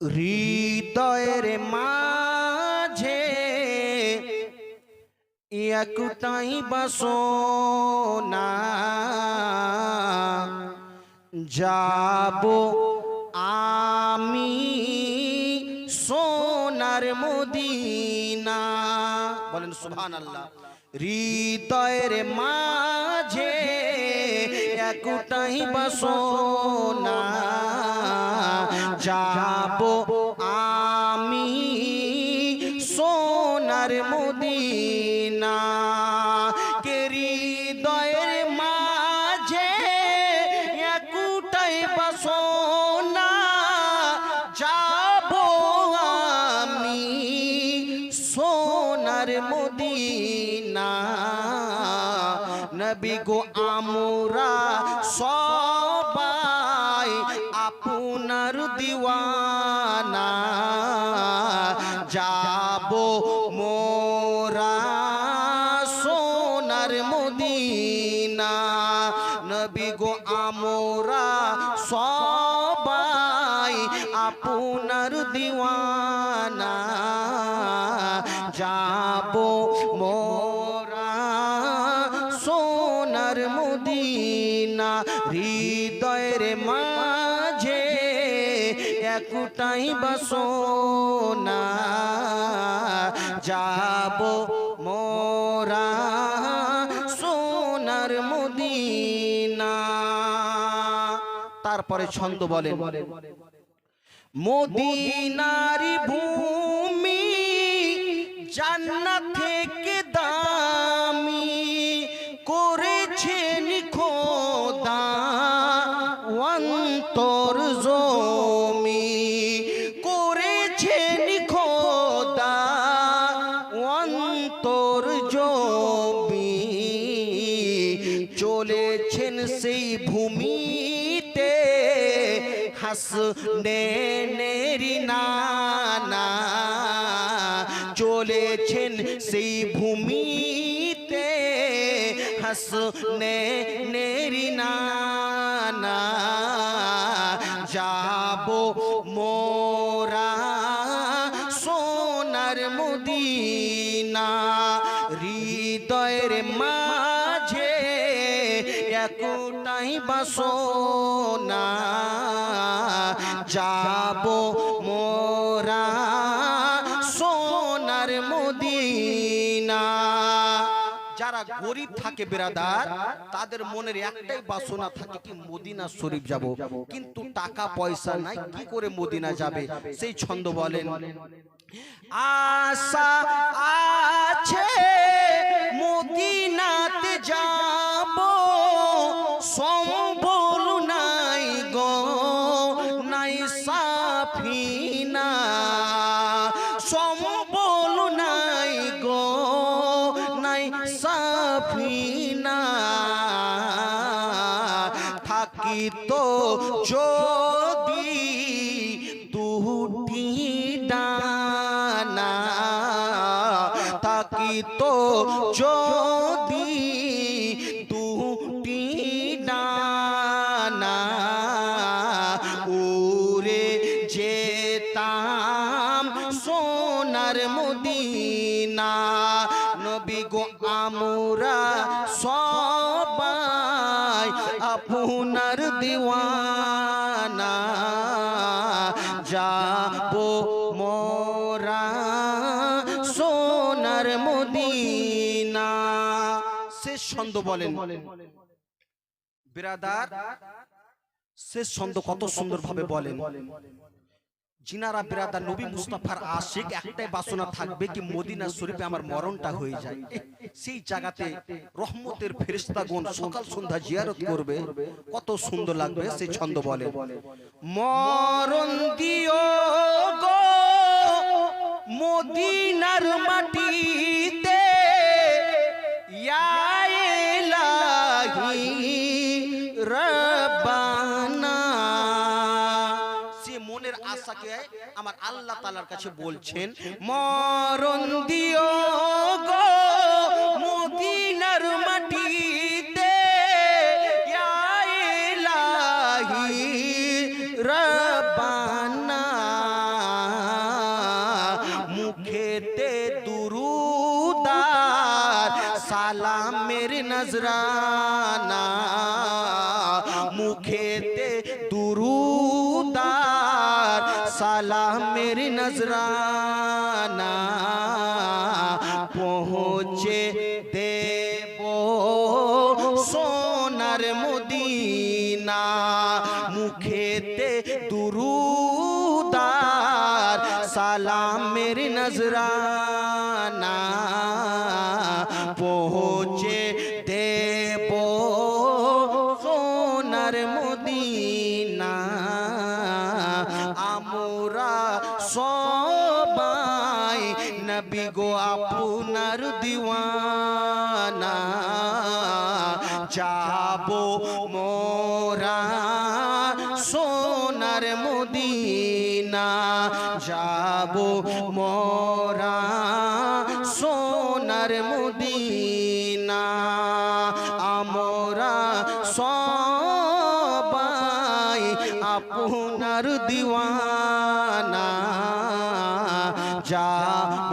হৃদয়ের মাঝে একটাই বাসনা যাব আমি সোনার মদিনা। বলেন সুবহান আল্লাহ হৃদয়ের মাঝে একটাই বাসনা যাব আমি সোনার মদিনা সোনার মদিনা। নবী গো, আমরা সবাই আপনার দিওয়ানা। যাব মোরা সোনার মদিনা। নবী গো, আমরা সবাই আপনার দিওয়ানা। সোনার মদিনা, হৃদয়ের মাঝে একটাই বাসনা, যাব মোরা সোনার মদিনা। তারপরে ছন্দ বলেন, মদিনারি ভূমি জান্নাত হাসনেরি নানা চলেছেন সেই ভূমিতে হাসনে নেরি নানা যাব মোরা সোনার মদিনা হৃদয়ের মাঝে একটাই বাসনা, যাব মোরা সোনার মদিনা। যারা গরিব থাকে বেরাদার, তাদের মনের একটাই বাসনা থাকে কি মদিনা শরীফ যাব। কিন্তু টাকা পয়সা নাই, কি করে মদিনা যাবে? সেই ছন্দ বলেন। আশা আছে মদিনাতে যাব সাফিনা সম্বল নাই গো নাই সাফিনা। থাকি তো যদি দুটি ডানা। থাকি যদি সোনার মদিনা, নবী গো আমরা সবাই আপনার দিওয়ানা। যাব মোরা সোনার মদিনা। শেষ ছন্দ বলেন। বিরাদার, শেষ ছন্দ কত সুন্দর ভাবে বলেন। জিনারা বিরাদা নবী মুস্তাফার আশিক একটাই বাসনা থাকবে কি মদিনা শরীফে আমার মরণটা হয়ে যায়। সেই জায়গাতে রহমতের ফেরিস্তাগণ সকাল সন্ধ্যা জিয়ারত করবে। কত সুন্দর লাগবে সেই ছন্দ বলে। মরণ দিও গো মদিনার মাটিতে সাকিয়ে আমার আল্লাহ তালার কাছে বলছেন মরণ দিও গো মদিনার মুখেতে সালামের নজরানা মুখেতে পৌঁছে দেব সোনার মদিনা মুখেতে দুরুদার সালামের নজরানা পৌঁছে নবী গো আপনার দিওয়ানা যাব মোরা সোনার মদিনা যাব মোরা আপনার দিওয়ানা। যাব